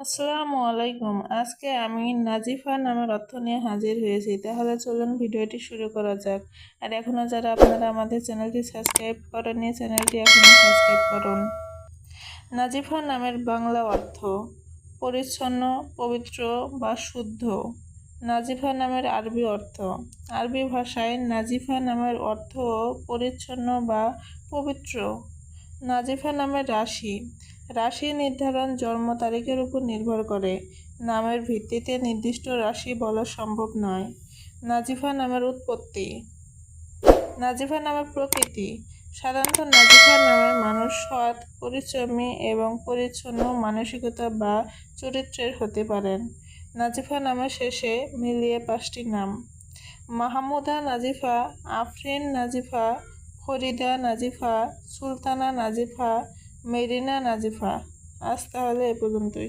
আসসালামু আলাইকুম। আজকে আমি নাজিফা নামের অর্থ নিয়ে হাজির হয়েছি। তাহলে চলুন ভিডিওটি শুরু করা যাক। আর এখনও যারা আপনারা আমাদের চ্যানেলটি সাবস্ক্রাইব করেননি, চ্যানেলটি এখনই সাবস্ক্রাইব করুন। নাজিফা নামের বাংলা অর্থ, পরিচ্ছন্ন, পবিত্র বা শুদ্ধ। নাজিফা নামের আরবি অর্থ। আরবি ভাষায় নাজিফা নামের অর্থ পরিচ্ছন্ন বা পবিত্র। নাজিফা নামের রাশি রাশি নির্ধারণ জন্ম তারিখের উপর নির্ভর করে। নামের ভিত্তিতে নির্দিষ্ট রাশি বলা সম্ভব নয়। নাজিফা নামের উৎপত্তি। নাজিফা নামের প্রকৃতি। সাধারণত নাজিফা নামের মানুষ সৎ, পরিশ্রমী এবং পরিচ্ছন্ন মানসিকতা বা চরিত্রের হতে পারেন। নাজিফা নামের শেষে মিলিয়ে পাঁচটি নাম। মাহমুদা নাজিফা, আফরিন নাজিফা, ফরিদা নাজিফা, সুলতানা নাজিফা মেরিনা নাজিফা। আজ তাহলে এ পর্যন্তই।